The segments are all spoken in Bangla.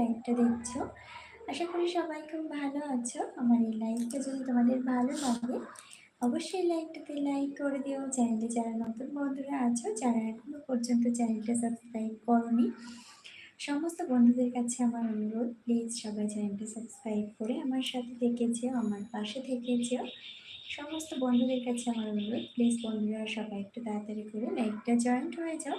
লাইভটা দেখছ। আশা করি সবাই খুব ভালো আছো। আমার এই লাইভটা যদি তোমাদের ভালো লাগে, অবশ্যই লাইভটাতে লাইক করে দিও। চ্যানেলে যারা নতুন বন্ধুরা আছো, যারা এখনও পর্যন্ত চ্যানেলটা সাবস্ক্রাইব করনি, সমস্ত বন্ধুদের কাছে আমার অনুরোধ প্লিজ সবাই চ্যানেলটা সাবস্ক্রাইব করে আমার সাথে থেকে যেও, আমার পাশে থেকে যেও। সমস্ত বন্ধুদের কাছে আমার অনুরোধ প্লিজ বন্ধুরা সবাই একটু তাড়াতাড়ি করে লাইভটা জয়েন্ট হয়ে যাও।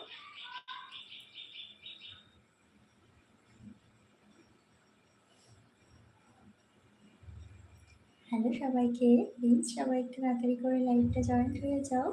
হ্যালো সবাইকে প্লিজ সবাই একটু তাড়াতাড়ি করে লাইভটা জয়েন হয়ে যাও।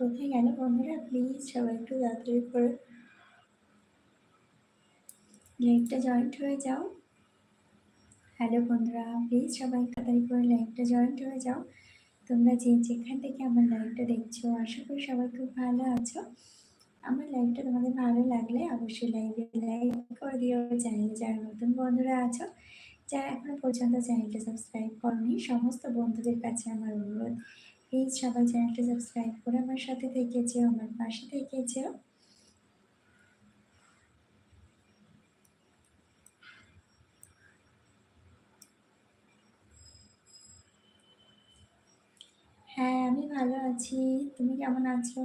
কোথায় গেল বন্ধুরা প্লিজ সবাই একটু তাড়াতাড়ি করে লাইভটা জয়েন্ট হয়ে যাও। হ্যালো বন্ধুরা প্লিজ সবাই তাড়াতাড়ি করে লাইভটা জয়েন্ট হয়ে যাও। তোমরা যে যেখান থেকে আমার লাইভটা দেখছ, আশা করি সবাই খুব ভালো আছো। আমার লাইভটা তোমাদের ভালো লাগলে অবশ্যই লাইভে লাইক করে দিও চ্যানেলে যারা নতুন বন্ধুরা আছো, যারা এখনও পর্যন্ত চ্যানেলটা সাবস্ক্রাইব করনি, সমস্ত বন্ধুদের কাছে আমার অনুরোধ। প্লিজ সবাই চ্যানেলটি সাবস্ক্রাইব করে আমার সাথে থেকেছেও আমার পাশে থেকেছেও হ্যাঁ আমি ভালো আছি। তুমি কেমন আছো?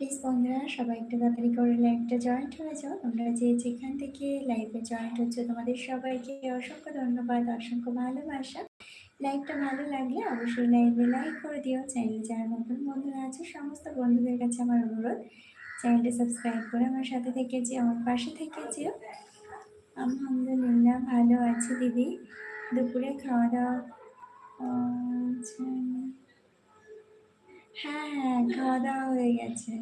প্লিজ বন্ধুরা, সবাই একটু তাড়াতাড়ি করে লাইভটা জয়েন্ট হয়ে যাও। তোমরা যে যেখান থেকে লাইভে জয়েন্ট হচ্ছে, তোমাদের সবাইকে অসংখ্য ধন্যবাদ, অসংখ্য ভালোবাসা। লাইভটা ভালো লাগলে অবশ্যই লাইভে লাইক করে দিও। চ্যানেলে যারা নতুন বন্ধুরা আছে, সমস্ত বন্ধুদের কাছে আমার অনুরোধ চ্যানেলটা সাবস্ক্রাইব করে আমার সাথে থেকে যে আমার পাশে থেকে যেও। আলহামদুলিল্লাহ ভালো আছি, দিদি। দুপুরে খাওয়া দাওয়া আচ্ছা হ্যাঁ হ্যাঁ খাওয়া দাওয়া হয়ে গেছে।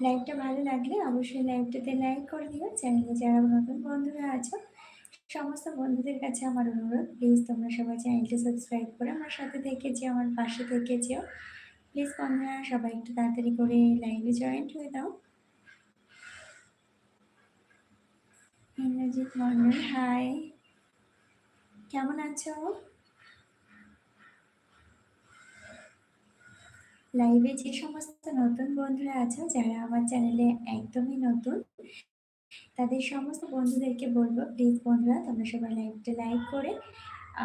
লাইভটা ভালো লাগলে অবশ্যই লাইভটাতে লাইক করে দিও। চ্যানেলে যারা নতুন বন্ধুরা আছো, সমস্ত বন্ধুদের কাছে আমার অনুরোধ প্লিজ তোমরা সবাই চ্যানেলটি সাবস্ক্রাইব করে আমার সাথে থেকে যে আমার পাশে থেকে যেও। প্লিজ বন্ধুরা, সবাই একটু তাড়াতাড়ি করে লাইভে জয়েন্ট হয়ে দাও। ইন্দ্রজিৎ মন্ডল হাই কেমন আছো? লাইভে যে সমস্ত নতুন বন্ধুরা আছো, যারা আমার চ্যানেলে একদমই নতুন, তাদের সমস্ত বন্ধুদেরকে বলব প্লিজ বন্ধুরা, তোমরা সবাই লাইভটা লাইক করে,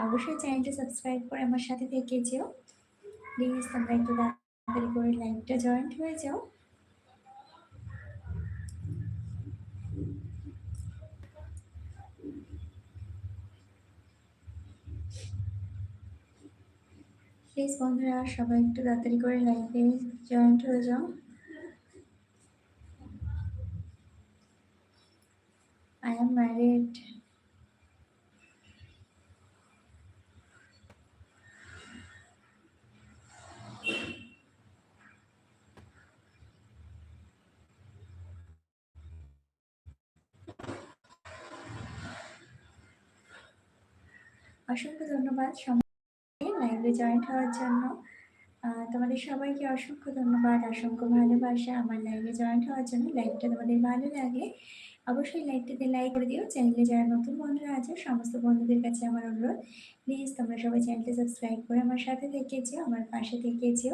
অবশ্যই চ্যানেলটা সাবস্ক্রাইব করে আমার সাথে থেকে যেও। প্লিজ তোমরা একটু করে লাইভটা জয়েন্ট হয়ে যাও। প্লিজ বন্ধুরা, সবাই একটু তাড়াতাড়ি করে লাইভে জয়েন্ট হয়ে যাও। আই এম ম্যারিড অসংখ্য ধন্যবাদ জয়েন্ট হওয়ার জন্য। তোমাদের সবাইকে অসংখ্য ধন্যবাদ, অসংখ্য ভালোবাসা আমার লাইভে জয়েন্ট হওয়ার জন্য। লাইভটা তোমাদের ভালো লাগে অবশ্যই লাইভটাতে লাইক করে দিও। চ্যানেলে যারা নতুন বন্ধুরা আছে, সমস্ত বন্ধুদের কাছে আমার অনুরোধ। প্লিজ তোমরা সবাই চ্যানেলটা সাবস্ক্রাইব করে আমার সাথে থেকেছো আমার পাশে থেকেছো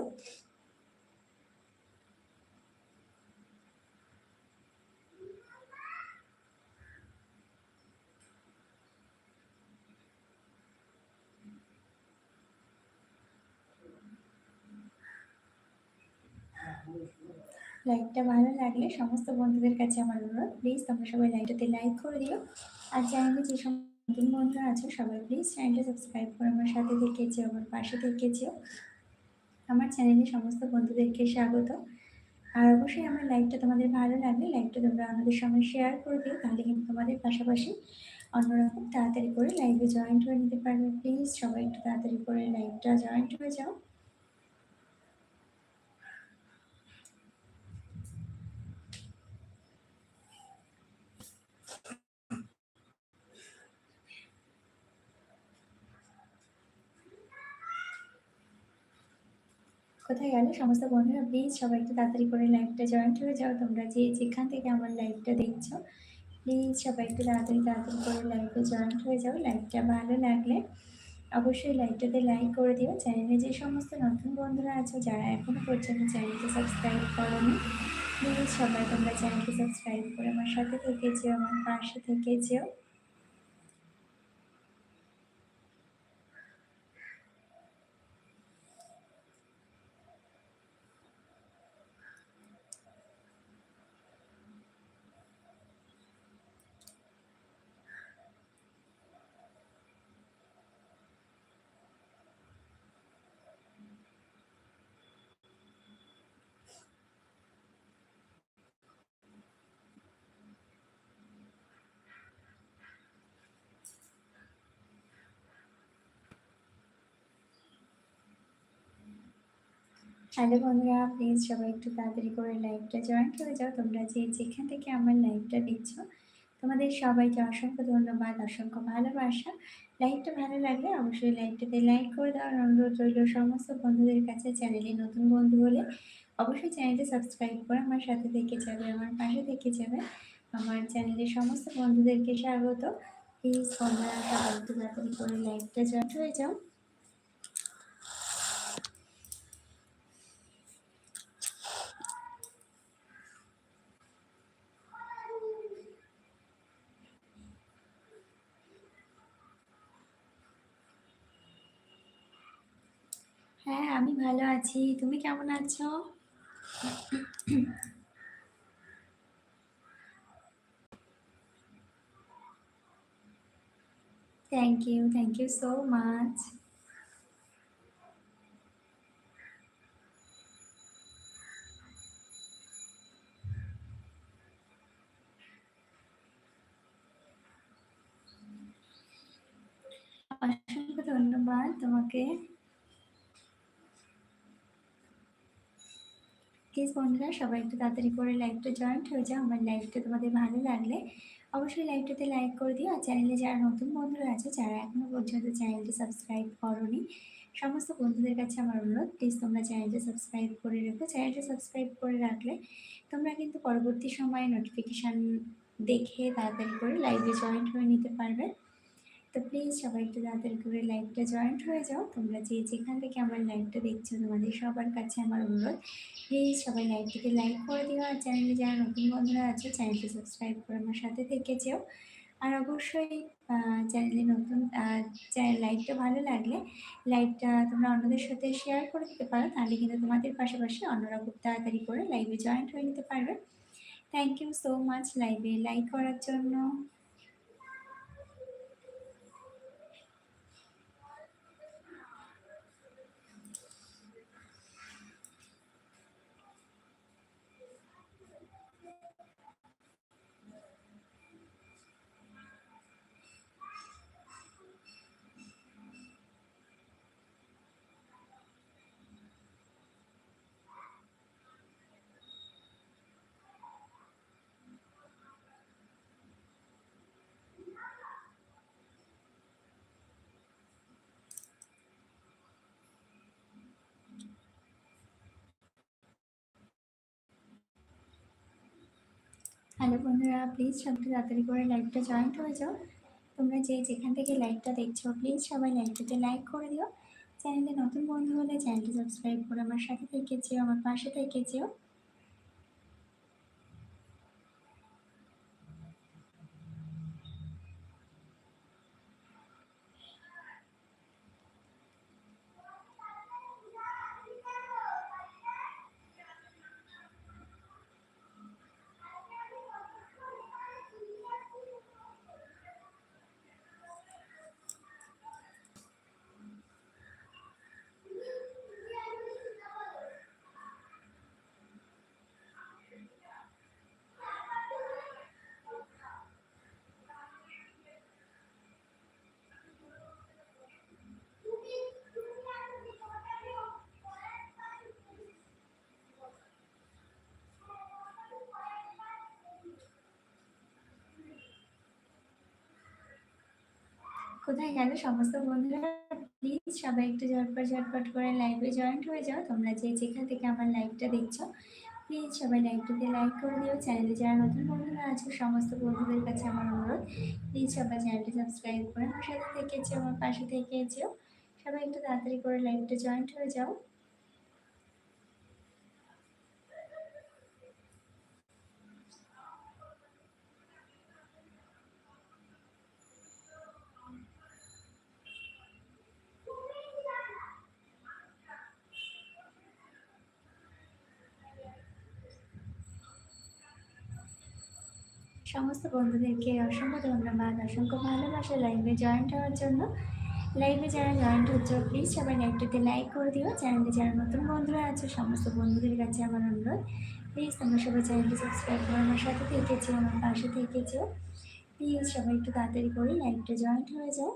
লাইকটা ভালো লাগলে সমস্ত বন্ধুদের কাছে আমার অনুরোধ। প্লিজ তোমরা সবাই লাইকটাতে লাইক করে দিও। আর চ্যানেলে যে সব নতুন বন্ধুরা আছো, সবাই প্লিজ চ্যানেলটা সাবস্ক্রাইব করে আমার সাথে থেকেছো আমার পাশে থেকেছো আমার চ্যানেলে সমস্ত বন্ধুদেরকে স্বাগত। আর অবশ্যই আমার লাইকটা তোমাদের ভালো লাগলে লাইকটা তোমরা আমাদের সঙ্গে শেয়ার করে দিও, তাহলে কিন্তু তোমাদের পাশাপাশি অন্যরা খুব তাড়াতাড়ি করে লাইভে জয়েন্ট হয়ে নিতে পারবে। প্লিজ সবাই একটু তাড়াতাড়ি করে লাইভটা জয়েন্ট হয়ে যাও। কোথায় গেলে? সমস্ত বন্ধুরা প্লিজ সবাই একটু তাড়াতাড়ি করে লাইভটা জয়েন্ট হয়ে যাও। তোমরা যে যেখান থেকে আমার লাইভটা দেখছ প্লিজ সবাই একটু তাড়াতাড়ি তাড়াতাড়ি করে লাইভে জয়েন্ট হয়ে যাও। লাইভটা ভালো লাগলে অবশ্যই লাইভটাতে লাইক করে দিও। চ্যানেলে যে সমস্ত নতুন বন্ধুরা আছো, যারা এখনও পর্যন্ত চ্যানেলকে সাবস্ক্রাইব করোনি প্লিজ সবাই তোমরা চ্যানেলকে সাবস্ক্রাইব করে আমার সাথে থেকে যেও, আমার পাশে থেকেছো হ্যালো বন্ধুরা প্লিজ সবাই একটু তাড়াতাড়ি করে লাইভটা জয়েন করে যাও। তোমরা যে যেখান থেকে আমার লাইভটা দেখছ, তোমাদের সবাইকে অসংখ্য ধন্যবাদ, অসংখ্য ভালোবাসা। লাইভটা ভালো লাগলে অবশ্যই লাইভটাতে লাইক করে দেওয়ার অনুরোধ রইল সমস্ত বন্ধুদের কাছে চ্যানেলে নতুন বন্ধু হলে অবশ্যই চ্যানেলটা সাবস্ক্রাইব করে আমার সাথে থেকে যাবে, আমার পাশে থেকে যাবে। আমার চ্যানেলের সমস্ত বন্ধুদেরকে স্বাগত। প্লিজ বন্ধুরা সবাই একটু তাড়াতাড়ি করে লাইভটা জয়েন হয়ে যাও হ্যাঁ আমি ভালো আছি। তুমি কেমন আছো? Thank you thank you so much অসংখ্য ধন্যবাদ তোমাকে। প্লিজ বন্ধুরা, সবাই একটু তাড়াতাড়ি করে লাইভটা জয়েন্ট হয়ে যাও। আমার লাইভটা তোমাদের ভালো লাগলে অবশ্যই লাইভটাতে লাইক করে দিও। আর চ্যানেলে যারা নতুন বন্ধুরা আছে, যারা এখনও পর্যন্ত চ্যানেলটি সাবস্ক্রাইব করনি, সমস্ত বন্ধুদের কাছে আমার অনুরোধ প্লিজ তোমরা চ্যানেলটা সাবস্ক্রাইব করে রেখো। চ্যানেলটা সাবস্ক্রাইব করে রাখলে তোমরা কিন্তু পরবর্তী সময়ে নোটিফিকেশান দেখে তাড়াতাড়ি করে লাইভে জয়েন্ট হয়ে নিতে পারবে। তো প্লিজ সবাই একটু তাড়াতাড়ি করে লাইভটা জয়েন্ট হয়ে যাও। তোমরা যে যেখান থেকে আমার লাইভটা দেখছ, তোমাদের সবার কাছে আমার অনুরোধ। প্লিজ সবাই লাইভটিকে লাইক করে দিও আর চ্যানেলে যারা নতুন বন্ধুরা আছে চ্যানেলটি সাবস্ক্রাইব করে আমার সাথে থেকে যেও। আর অবশ্যই চ্যানেলে নতুন লাইভটা ভালো লাগলে লাইভটা তোমরা অন্যদের সাথে শেয়ার করে দিতে পারো। তাহলে কিন্তু তোমাদের পাশাপাশি অন্যরা খুব তাড়াতাড়ি করে লাইভে জয়েন্ট হয়ে নিতে পারবে। থ্যাংক ইউ সো মাচ লাইভে লাইক করার জন্য। হ্যালো বন্ধুরা প্লিজ সবাই তাড়াতাড়ি করে লাইভটা জয়েন্ট হয়ে যাও। তোমরা যে যেখান থেকে লাইভটা দেখছ প্লিজ সবাই লাইভটাতে লাইক করে দিও। চ্যানেলে নতুন বন্ধু হলে চ্যানেলটি সাবস্ক্রাইব করে আমার সাথে থেকে যেও, আমার পাশে থেকে যেও। কোথায় গেল? সমস্ত বন্ধুরা প্লিজ সবাই একটু ঝটপট ঝটপট করে লাইভে জয়েন্ট হয়ে যাও। তোমরা যে যেখান থেকে আমার লাইভটা দেখছ প্লিজ সবাই লাইভটাতে লাইক করে দিও। চ্যানেলে যারা নতুন বন্ধুরা আছে, সমস্ত বন্ধুদের কাছে আমার অনুরোধ প্লিজ সবাই চ্যানেলটি সাবস্ক্রাইব করে আমার সাথে থেকেছো আমার পাশে থেকেছো সবাই একটু তাড়াতাড়ি করে লাইভটা জয়েন্ট হয়ে যাও। সমস্ত বন্ধুদেরকে অসংখ্য ধন্যবাদ, অসংখ্য ভালোবাসা লাইভে জয়েন্ট হওয়ার জন্য। লাইভে যারা জয়েন্ট হচ্ছে প্লিজ সবাই লাইভটাতে লাইক করে দিও। চ্যানেলে যারা নতুন বন্ধুরা আছে, সমস্ত বন্ধুদের কাছে আমার অনুরোধ। প্লিজ তোমরা সবাই চ্যানেলটি সাবস্ক্রাইব করে আমার সাথে থেকেছো, আমার পাশে থেকেছো। প্লিজ সবাই একটু তাড়াতাড়ি করে লাইভটা জয়েন্ট হয়ে যাও।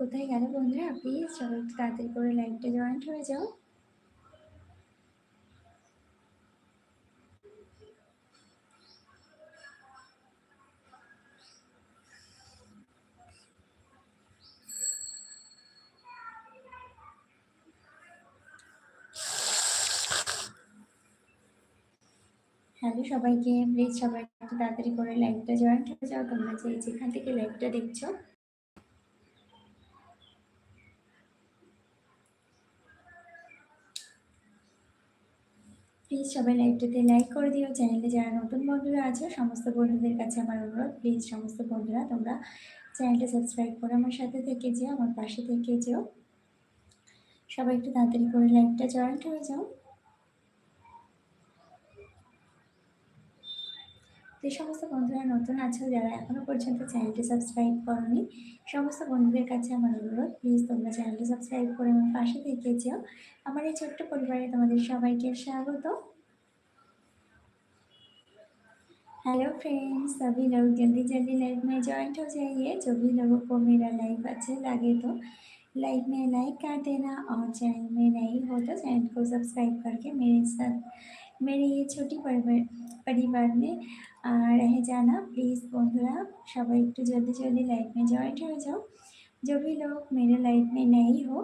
কোথায় গেল বন্ধুরা? প্লিজ সবাই একটু তাড়াতাড়ি করে লাইভটা জয়েন্ট হয়ে যাও। হ্যালো সবাইকে প্লিজ সবাই একটু তাড়াতাড়ি করে লাইভটা জয়েন্ট হয়ে যাও। তোমরা যে যেখান থেকে লাইভটা দেখছ প্লিজ সবাই লাইভটাতে লাইক করে দিও। চ্যানেলে যারা নতুন বন্ধুরা আছে, সমস্ত বন্ধুদের কাছে আমার অনুরোধ প্লিজ সমস্ত বন্ধুরা তোমরা চ্যানেলটা সাবস্ক্রাইব করে আমার সাথে থেকে যেও, আমার পাশে থেকে যেও। সবাই একটু তাড়াতাড়ি করে লাইভটা জয়েন্ট হয়ে যাও। যে সমস্ত বন্ধুরা নতুন আছো, যারা এখনও পর্যন্ত চ্যানেলটি সাবস্ক্রাইব করনি, সমস্ত বন্ধুদের কাছে আমার অনুরোধ প্লিজ তোমরা চ্যানেলটি সাবস্ক্রাইব করে আমার পাশে থেকে যাও। আমার এই ছোট্ট পরিবারে তোমাদের সবাইকে স্বাগত। हेलो फ्रेंड्स सभी लोग जल्दी जल्दी लाइव में ज्वाइंट हो जाइए। जो भी लोगों को मेरा लाइव अच्छे लगे तो लाइव में लाइक कर देना और चैनल में नहीं हो तो चैनल को सब्सक्राइब करके मेरे साथ, मेरे ये छोटी परिवार में रह जाना। प्लीज़ बंधुरा सब एक जल्दी जल्दी लाइव में ज्वाइंट हो जाओ। जो भी लोग मेरे लाइव में नहीं हो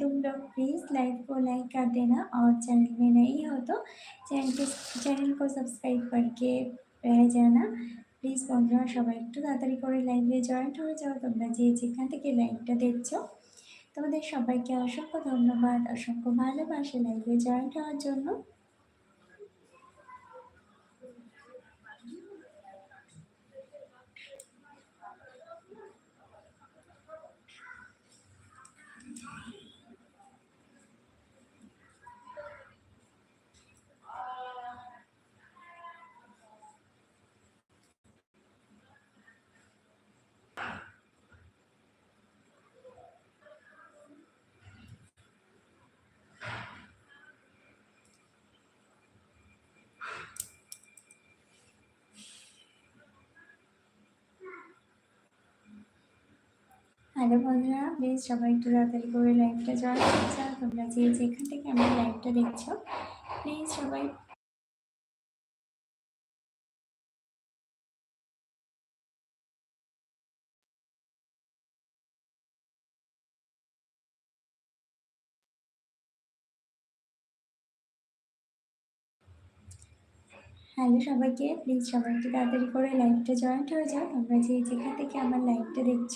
तुम लोग प्लीज़ लाइव को लाइक कर देना और चैनल में नहीं हो तो चैनल के चैनल को सब्सक्राइब करके रह जाना প্লিজ বন্ধুরা সবাই একটু তাড়াতাড়ি করে লাইভে জয়েন্ট হয়ে যাও তোমরা যে যেখান থেকে লাইভটা দেখছো তোমাদের সবাইকে অসংখ্য ধন্যবাদ অসংখ্য ভালোবাসে লাইভে জয়েন্ট হওয়ার জন্য হ্যালো বন্ধুরা প্লিজ সবাই একটু তাড়াতাড়ি করে লাইভটা জয়েন করছ। তোমরা যে যেখান থেকে আমার লাইভটা দেখছ প্লিজ সবাই হ্যালো সবাইকে প্লিজ সবাই একটু তাড়াতাড়ি করে লাইভটা জয়েন্ট হয়ে যাও। তোমরা যে যেখান থেকে আমার লাইভটা দেখছ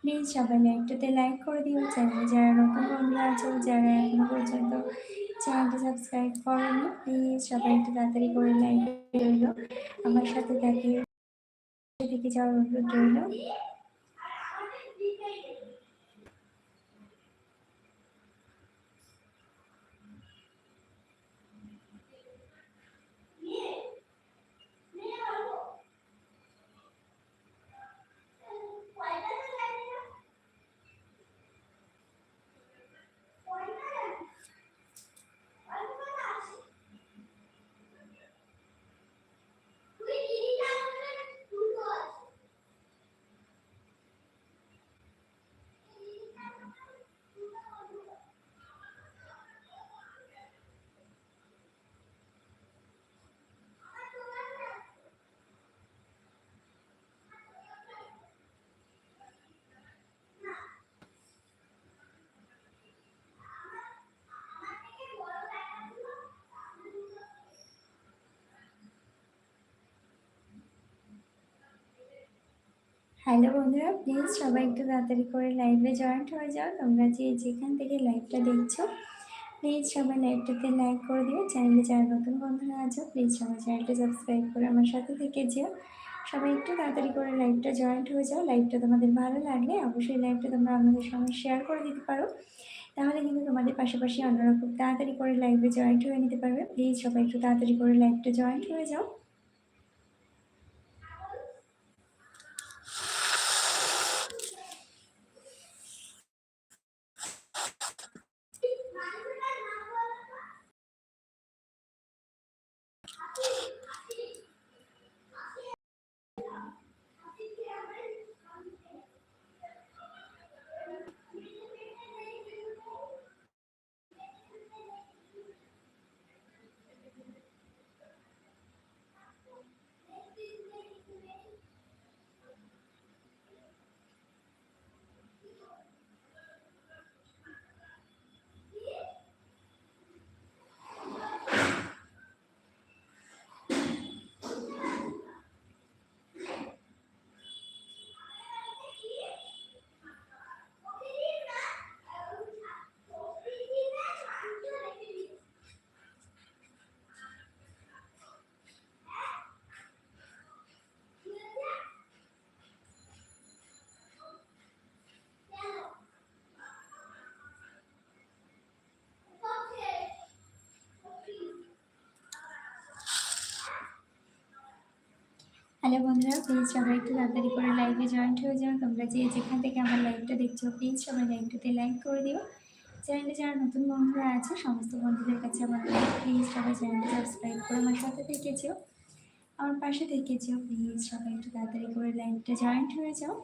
প্লিজ সবাই লাইভটাতে লাইক করে দিও, চ্যানেলে যারা নতুন বন্ধুরা আছে, যারা এখনও পর্যন্ত চ্যানেলটা সাবস্ক্রাইব করোনি, প্লিজ সবাই একটু তাড়াতাড়ি করে লাইক রইল আমার সাথে দেখে থেকে যাওয়ার অনুরোধ রইল। হ্যালো বন্ধুরা প্লিজ সবাই একটু তাড়াতাড়ি করে লাইভে জয়েন্ট হয়ে যাও। তোমরা যে যেখান থেকে লাইভটা দেখছ প্লিজ সবাই লাইভটাতে লাইক করে দিও। চ্যানেলে যারা নতুন বন্ধুরা আছো প্লিজ সবাই চ্যানেলটা সাবস্ক্রাইব করে আমার সাথে থেকে যেও। সবাই একটু তাড়াতাড়ি করে লাইভটা জয়েন্ট হয়ে যাও। লাইভটা তোমাদের ভালো লাগলে অবশ্যই লাইভটা তোমরা আমাদের সঙ্গে শেয়ার করে দিতে পারো। তাহলে কিন্তু তোমাদের পাশাপাশি অন্যরা খুব তাড়াতাড়ি করে লাইভে জয়েন্ট হয়ে নিতে পারবে। প্লিজ সবাই একটু তাড়াতাড়ি করে লাইভটা জয়েন্ট হয়ে যাও। হ্যালো বন্ধুরা প্লিজ সবাই একটু তাড়াতাড়ি করে লাইভে জয়েন্ট হয়ে যাও। তোমরা যে যেখান থেকে আমার লাইভটা দেখছ প্লিজ সবাই লাইভটাতে লাইক করে দিও। চ্যানেলে যারা নতুন বন্ধুরা আছে, সমস্ত বন্ধুদের কাছে আমার প্লিজ সবাই চ্যানেলটা সাবস্ক্রাইব করে আমার সাথে থেকেছো আমার পাশে থেকেছো প্লিজ সবাই একটু তাড়াতাড়ি করে লাইভটা জয়েন্ট হয়ে যাও।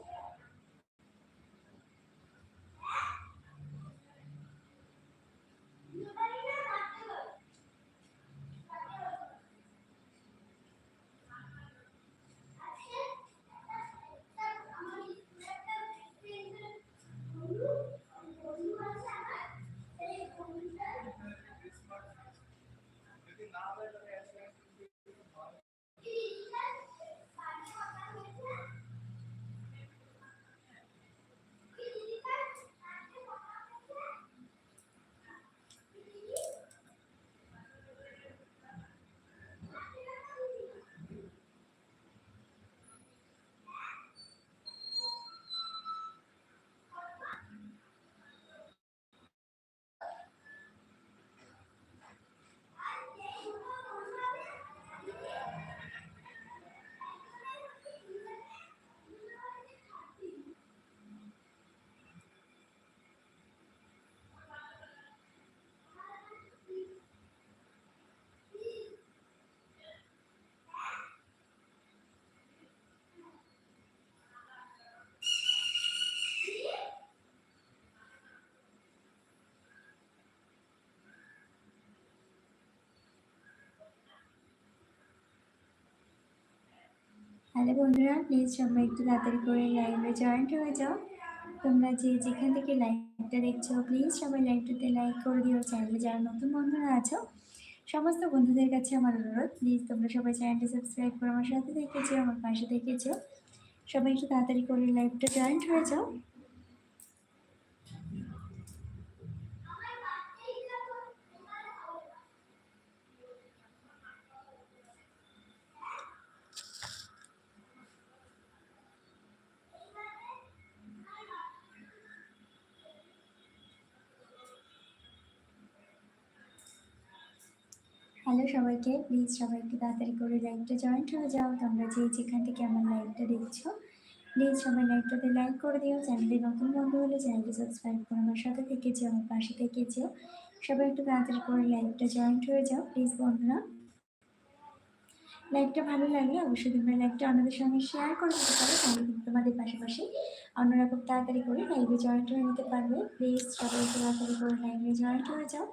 হ্যালো বন্ধুরা প্লিজ সবাই একটু তাড়াতাড়ি করে লাইভে জয়েন্ট হয়ে যাও। তোমরা যে যেখান থেকে লাইভটা দেখছ প্লিজ সবাই লাইভটাতে লাইক করে দিও। চ্যানেলে যারা নতুন বন্ধুরা আছো, সমস্ত বন্ধুদের কাছে আমার অনুরোধ প্লিজ তোমরা সবাই চ্যানেলটি সাবস্ক্রাইব করে আমার সাথে দেখেছ আমার পাশে দেখেছ সবাই একটু তাড়াতাড়ি করে লাইভটা জয়েন্ট হয়ে যাও হ্যালো সবাইকে প্লিজ সবাই একটু তাড়াতাড়ি করে লাইভটা জয়েন্ট হয়ে যাও। তোমরা যে যেখান থেকে আমার লাইভটা দেখছ প্লিজ সবাই লাইভটাতে লাইক করে দিও। চ্যানেলে নতুন বন্ধু হলে চ্যানেলটি সাবস্ক্রাইব করে আমার সাথে থেকেছো আমার পাশে থেকেছো সবাই একটু তাড়াতাড়ি করে লাইভটা জয়েন্ট হয়ে যাও প্লিজ বন্ধুরা। লাইভটা ভালো লাগলে অবশ্যই তোমরা লাইভটা অন্যদের সঙ্গে শেয়ার করে দিতে পারো, তাহলে কিন্তু তোমাদের পাশাপাশি অন্যরা খুব তাড়াতাড়ি করে লাইভে জয়েন্ট হয়ে নিতে পারবে। প্লিজ সবাই একটু তাড়াতাড়ি করে লাইভে জয়েন্ট হয়ে যাও।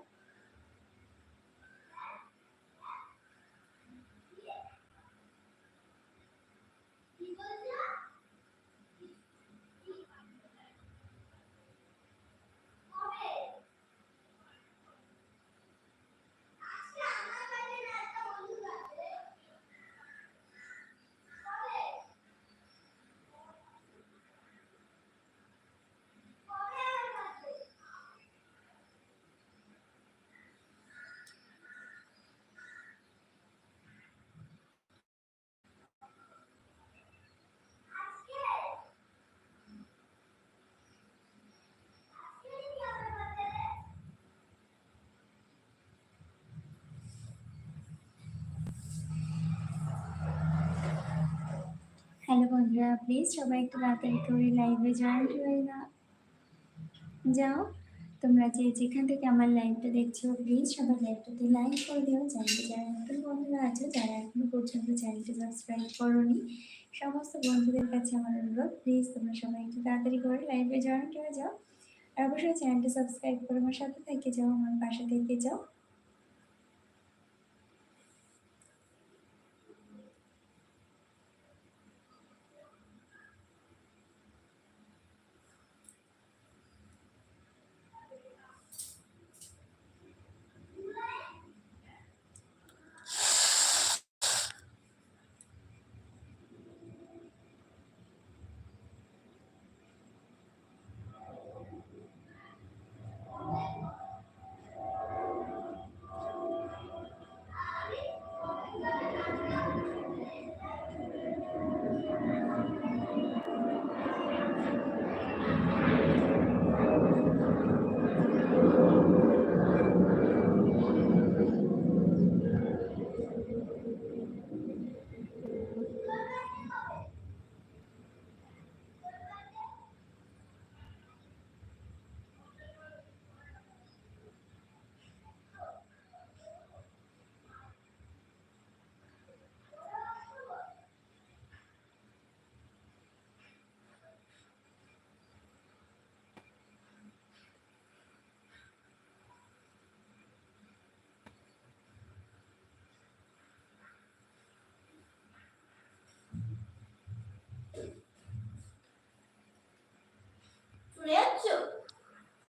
হ্যালো বন্ধুরা প্লিজ সবাই একটু তাড়াতাড়ি করে লাইভে জয়েন্ট হয়ে না যাও, তোমরা যে যেখান থেকে আমার লাইভটা দেখছ প্লিজ সবাই লাইভটাতে লাইক করে দিও। চ্যানেলে যারা নতুন বন্ধুরা আছে, যারা এখনও পর্যন্ত চ্যানেলটি সাবস্ক্রাইব করোনি, সমস্ত বন্ধুদের কাছে আমার অনুরোধ প্লিজ তোমরা সবাই একটু তাড়াতাড়ি করে লাইভে জয়েন্ট হয়ে যাও। আর অবশ্যই চ্যানেলটি সাবস্ক্রাইব করে আমার সাথে থেকে যাও, আমার পাশে থেকে যাও।